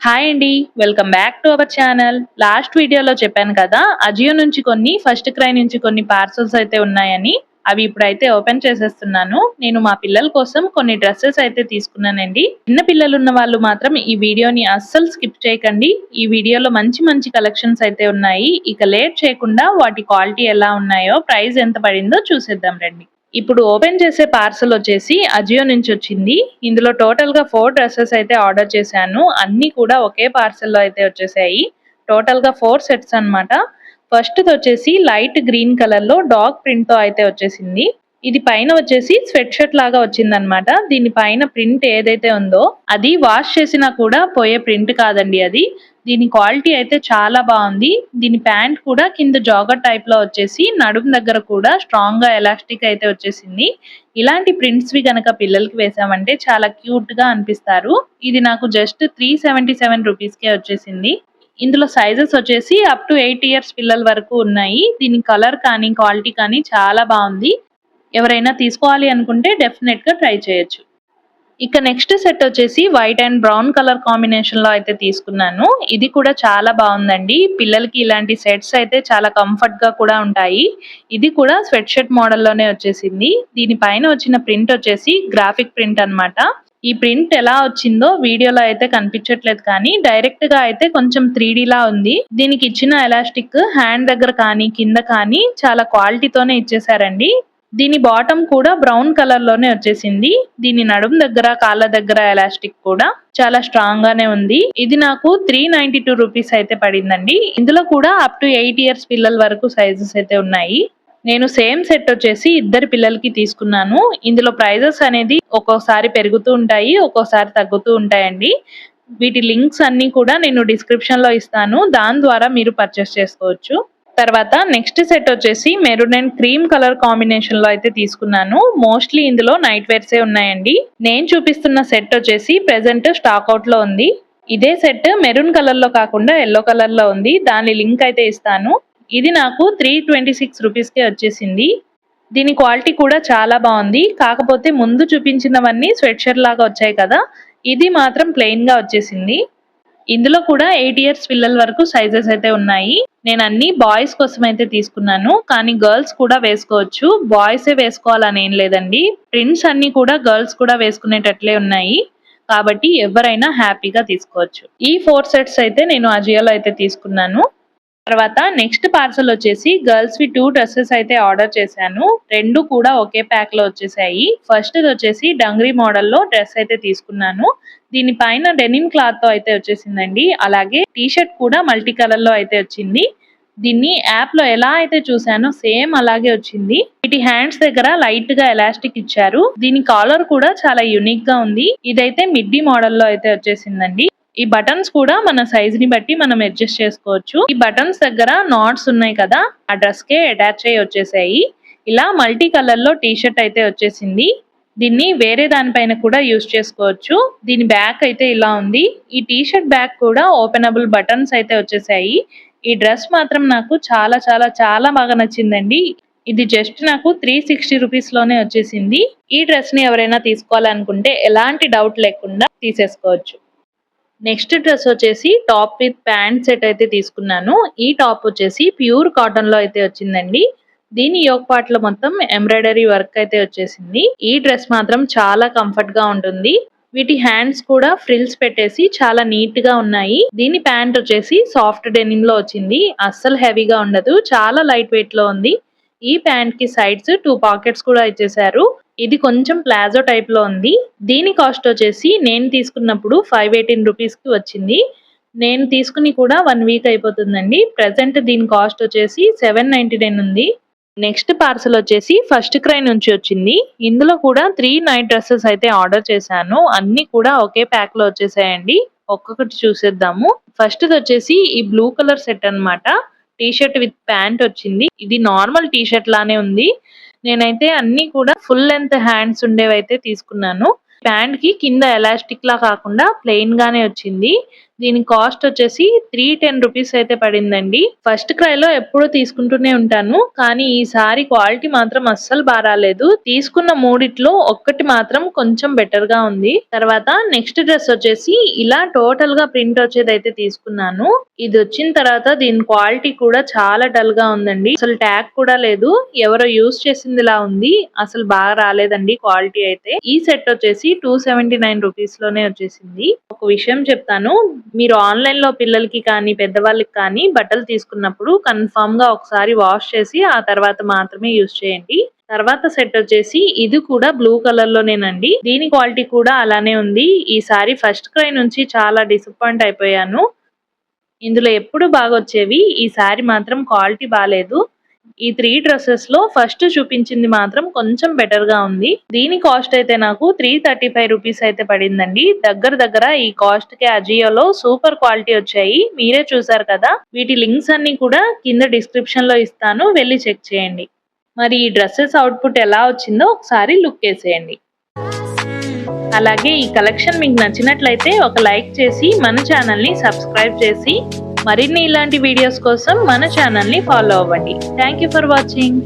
Hi అండి welcome back to our channel last వీడియోలో చెప్పాను కదా అజియో నుంచి కొన్ని ఫస్ట్ క్రై నుంచి కొన్ని పార్సల్స్ అయితే ఉన్నాయని. అవి ఇప్పుడైతే ఓపెన్ చేసేస్తున్నాను. నేను మా పిల్లల కోసం కొన్ని డ్రెస్సెస్ అయితే తీసుకున్నానండి. చిన్న పిల్లలు ఉన్న వాళ్ళు మాత్రం ఈ వీడియోని అస్సలు స్కిప్ చేయకండి. ఈ వీడియోలో మంచి మంచి కలెక్షన్స్ అయితే ఉన్నాయి. ఇక లేట్ చేయకుండా వాటి క్వాలిటీ ఎలా ఉన్నాయో ప్రైస్ ఎంత పడిందో చూసేద్దాం రండి. ఇప్పుడు ఓపెన్ చేసే పార్సల్ వచ్చేసి అజియో నుంచి వచ్చింది. ఇందులో టోటల్గా ఫోర్ డ్రెస్సెస్ అయితే ఆర్డర్ చేశాను. అన్నీ కూడా ఒకే పార్సల్లో అయితే వచ్చేసాయి. టోటల్గా ఫోర్ సెట్స్ అనమాట ఫస్ట్ది వచ్చేసి లైట్ గ్రీన్ కలర్లో డాగ్ ప్రింట్ అయితే వచ్చేసింది. ఇది పైన వచ్చేసి స్వెట్ షర్ట్ లాగా వచ్చిందనమాట దీని పైన ప్రింట్ ఏదైతే ఉందో అది వాష్ చేసినా కూడా పోయే ప్రింట్ కాదండి అది. దీని క్వాలిటీ అయితే చాలా బాగుంది. దీని ప్యాంట్ కూడా కింద జాగర్ టైప్లో వచ్చేసి నడుము దగ్గర కూడా స్ట్రాంగ్గా ఎలాస్టిక్ అయితే వచ్చేసింది. ఇలాంటి ప్రింట్స్ వి గనక పిల్లలకి వేసామంటే చాలా క్యూట్గా అనిపిస్తారు. ఇది నాకు just three seventy seven rupees కే వచ్చేసింది. ఇందులో సైజెస్ వచ్చేసి అప్ టు ఎయిట్ ఇయర్స్ పిల్లల వరకు ఉన్నాయి. దీని కలర్ కానీ క్వాలిటీ కానీ చాలా బాగుంది. ఎవరైనా తీసుకోవాలి అనుకుంటే డెఫినెట్గా ట్రై చేయొచ్చు. ఇక నెక్స్ట్ సెట్ వచ్చేసి వైట్ అండ్ బ్రౌన్ కలర్ కాంబినేషన్లో అయితే తీసుకున్నాను. ఇది కూడా చాలా బాగుందండి. పిల్లలకి ఇలాంటి సెట్స్ అయితే చాలా కంఫర్ట్గా కూడా ఉంటాయి. ఇది కూడా స్వెట్ షర్ట్ మోడల్లోనే వచ్చేసింది. దీనిపైన వచ్చిన ప్రింట్ వచ్చేసి గ్రాఫిక్ ప్రింట్ అన్నమాట. ఈ ప్రింట్ ఎలా వచ్చిందో వీడియోలో అయితే కనిపించట్లేదు కానీ డైరెక్ట్గా అయితే కొంచెం త్రీ లా ఉంది. దీనికి ఇచ్చిన ఎలాస్టిక్ హ్యాండ్ దగ్గర కానీ కింద కానీ చాలా క్వాలిటీతోనే ఇచ్చేసారండి. దీని బాటమ్ కూడా బ్రౌన్ కలర్లోనే వచ్చేసింది. దీని నడుం దగ్గర కాళ్ళ దగ్గర ఎలాస్టిక్ కూడా చాలా స్ట్రాంగ్ గానే ఉంది. ఇది నాకు త్రీ నైన్టీ టూ రూపీస్ అయితే పడిందండి. ఇందులో కూడా అప్ టు ఎయిట్ ఇయర్స్ పిల్లల వరకు సైజెస్ అయితే ఉన్నాయి. నేను సేమ్ సెట్ వచ్చేసి ఇద్దరు పిల్లలకి తీసుకున్నాను. ఇందులో ప్రైజెస్ అనేది ఒక్కోసారి పెరుగుతూ ఉంటాయి ఒక్కోసారి తగ్గుతూ ఉంటాయండి. వీటి లింక్స్ అన్ని కూడా నేను డిస్క్రిప్షన్లో ఇస్తాను. దాని ద్వారా మీరు పర్చేస్ చేసుకోవచ్చు. తర్వాత నెక్స్ట్ సెట్ వచ్చేసి మెరూన్ అండ్ క్రీమ్ కలర్ కాంబినేషన్లో అయితే తీసుకున్నాను. మోస్ట్లీ ఇందులో నైట్ వేర్సే ఉన్నాయండి. నేను చూపిస్తున్న సెట్ వచ్చేసి ప్రెసెంట్ స్టాక్ అవుట్లో ఉంది. ఇదే సెట్ మెరూన్ కలర్లో కాకుండా ఎల్లో కలర్లో ఉంది. దాని లింక్ అయితే ఇస్తాను. ఇది నాకు త్రీ ట్వంటీ సిక్స్ రూపీస్కే వచ్చేసింది. దీని క్వాలిటీ కూడా చాలా బాగుంది. కాకపోతే ముందు చూపించినవన్నీ స్వెట్ షర్ట్ లాగా వచ్చాయి కదా. ఇది మాత్రం ప్లెయిన్గా వచ్చేసింది. ఇందులో కూడా ఎయిట్ ఇయర్స్ పిల్లల వరకు సైజెస్ అయితే ఉన్నాయి. నేను అన్ని బాయ్స్ కోసం అయితే తీసుకున్నాను కానీ గర్ల్స్ కూడా వేసుకోవచ్చు. బాయ్సే వేసుకోవాలని ఏం లేదండి. ప్రింట్స్ అన్ని కూడా గర్ల్స్ కూడా వేసుకునేటట్లే ఉన్నాయి. కాబట్టి ఎవరైనా హ్యాపీగా తీసుకోవచ్చు. ఈ ఫోర్ సెట్స్ అయితే నేను అజియోలో అయితే తీసుకున్నాను. తర్వాత నెక్స్ట్ పార్సల్ వచ్చేసి గర్ల్స్ వి టూ డ్రెస్సెస్ అయితే ఆర్డర్ చేశాను. రెండు కూడా ఒకే ప్యాక్లో వచ్చేసాయి. ఫస్ట్ వచ్చేసి డంగ్రీ మోడల్లో డ్రెస్ అయితే తీసుకున్నాను. దీని పైన డెనిమ్ క్లాత్తో అయితే వచ్చేసిందండి. అలాగే టీ షర్ట్ కూడా మల్టీ కలర్లో అయితే వచ్చింది. దీన్ని యాప్లో ఎలా అయితే చూసానో సేమ్ అలాగే వచ్చింది. వీటి హ్యాండ్స్ దగ్గర లైట్గా ఎలాస్టిక్ ఇచ్చారు. దీని కాలర్ కూడా చాలా యునిక్గా ఉంది. ఇదైతే మిడ్డీ మోడల్లో అయితే వచ్చేసిందండి. ఈ బటన్స్ కూడా మన సైజ్ని బట్టి మనం అడ్జస్ట్ చేసుకోవచ్చు. ఈ బటన్స్ దగ్గర నాట్స్ ఉన్నాయి కదా ఆ డ్రెస్ కే అటాచ్ అయ్యి వచ్చేసాయి. ఇలా మల్టీ కలర్లో టీ షర్ట్ అయితే వచ్చేసింది. దీన్ని వేరే దానిపైన కూడా యూస్ చేసుకోవచ్చు. దీని బ్యాక్ అయితే ఇలా ఉంది. ఈ టీ షర్ట్ బ్యాక్ కూడా ఓపెనబుల్ బటన్స్ అయితే వచ్చేసాయి. ఈ డ్రెస్ మాత్రం నాకు చాలా చాలా చాలా బాగా నచ్చిందండి. ఇది జస్ట్ నాకు త్రీ సిక్స్టీ రూపీస్లోనే వచ్చేసింది. ఈ డ్రెస్ని ఎవరైనా తీసుకోవాలనుకుంటే ఎలాంటి డౌట్ లేకుండా తీసేసుకోవచ్చు. నెక్స్ట్ డ్రెస్ వచ్చేసి టాప్ విత్ ప్యాంట్ సెట్ అయితే తీసుకున్నాను. ఈ టాప్ వచ్చేసి ప్యూర్ కాటన్లో అయితే వచ్చిందండి. దీని యోగ పాటలో మొత్తం ఎంబ్రాయిడరీ వర్క్ అయితే వచ్చేసింది. ఈ డ్రెస్ మాత్రం చాలా కంఫర్ట్గా ఉంటుంది. వీటి హ్యాండ్స్ కూడా ఫ్రిల్స్ పెట్టేసి చాలా నీట్గా ఉన్నాయి. దీని ప్యాంట్ వచ్చేసి సాఫ్ట్ డెనిమ్లో వచ్చింది. అస్సలు హెవీగా ఉండదు. చాలా లైట్ వెయిట్లో ఉంది. ఈ ప్యాంట్కి సైడ్స్ టూ పాకెట్స్ కూడా ఇచ్చేసారు ఇది కొంచెం ప్లాజో టైప్లో ఉంది. దీని కాస్ట్ వచ్చేసి నేను తీసుకున్నప్పుడు ఫైవ్ ఎయిటీన్ రూపీస్కి వచ్చింది. నేను తీసుకుని కూడా వన్ వీక్ అయిపోతుందండి. ప్రెసెంట్ దీని కాస్ట్ వచ్చేసి సెవెన్ నైన్టీ నైన్ ఉంది. నెక్స్ట్ పార్సల్ వచ్చేసి ఫస్ట్ క్రై నుంచి వచ్చింది. ఇందులో కూడా త్రీ నైట్ డ్రెస్సెస్ అయితే ఆర్డర్ చేశాను. అన్ని కూడా ఒకే ప్యాక్లో వచ్చేసాయండి. ఒక్కొక్కటి చూసేద్దాము. ఫస్ట్ వచ్చేసి ఈ బ్లూ కలర్ సెట్ అనమాట టీ షర్ట్ విత్ ప్యాంట్ వచ్చింది. ఇది నార్మల్ టీ షర్ట్ లానే ఉంది. నేనైతే అన్ని కూడా ఫుల్ లెంత్ హ్యాండ్స్ ఉండేవైతే తీసుకున్నాను. ప్యాంట్కి కింద ఎలాస్టిక్ లా కాకుండా ప్లెయిన్ గానే వచ్చింది. దీని కాస్ట్ వచ్చేసి త్రీ టెన్ రూపీస్ అయితే పడిందండి. ఫస్ట్ క్రైలో ఎప్పుడూ తీసుకుంటూనే ఉంటాను. కానీ ఈసారి క్వాలిటీ మాత్రం అస్సలు బాగా రాలేదు. తీసుకున్న మూడిట్లో ఒక్కటి మాత్రం కొంచెం బెటర్గా ఉంది. తర్వాత నెక్స్ట్ డ్రెస్ వచ్చేసి ఇలా టోటల్గా ప్రింట్ వచ్చేది అయితే తీసుకున్నాను. ఇది వచ్చిన తర్వాత దీని క్వాలిటీ కూడా చాలా డల్గా ఉందండి. అసలు ట్యాగ్ కూడా లేదు. ఎవరో యూస్ చేసిందిలా ఉంది. అసలు బాగా రాలేదండి క్వాలిటీ అయితే. ఈ సెట్ వచ్చేసి టూ సెవెంటీ నైన్ రూపీస్లోనే వచ్చేసింది. ఒక విషయం చెప్తాను. మీరు ఆన్లైన్లో పిల్లలకి కానీ పెద్దవాళ్ళకి కానీ బట్టలు తీసుకున్నప్పుడు కన్ఫామ్గా ఒకసారి వాష్ చేసి ఆ తర్వాత మాత్రమే యూజ్ చేయండి. తర్వాత సెట్ వచ్చేసి ఇది కూడా బ్లూ కలర్ లోనేనండి. దీని క్వాలిటీ కూడా అలానే ఉంది. ఈసారి ఫస్ట్ క్రై నుంచి చాలా డిసప్పాయింట్ అయిపోయాను. ఇందులో ఎప్పుడు బాగా వచ్చేవి ఈసారి మాత్రం క్వాలిటీ బాగాలేదు ఈ త్రీ డ్రెస్సెస్లో ఫస్ట్ చూపించింది మాత్రం కొంచెం బెటర్గా ఉంది. దీని కాస్ట్ అయితే నాకు త్రీ థర్టీ ఫైవ్ రూపీస్ అయితే పడిందండి. దగ్గర దగ్గర ఈ కాస్ట్కి అజియోలో సూపర్ క్వాలిటీ వచ్చాయి. మీరే చూసారు కదా? వీటి లింక్స్ అన్ని కూడా కింద డిస్క్రిప్షన్లో ఇస్తాను. వెళ్ళి చెక్ చేయండి. మరి ఈ డ్రెస్సెస్ అవుట్పుట్ ఎలా వచ్చిందో ఒకసారి లుక్ వేసేయండి అలాగే ఈ కలెక్షన్ మీకు నచ్చినట్లయితే ఒక లైక్ చేసి మన ఛానల్ని సబ్స్క్రైబ్ చేసి మరిన్ని ఇలాంటి వీడియోస్ కోసం మన ఛానల్ని ఫాలో అవ్వండి. Thank you for watching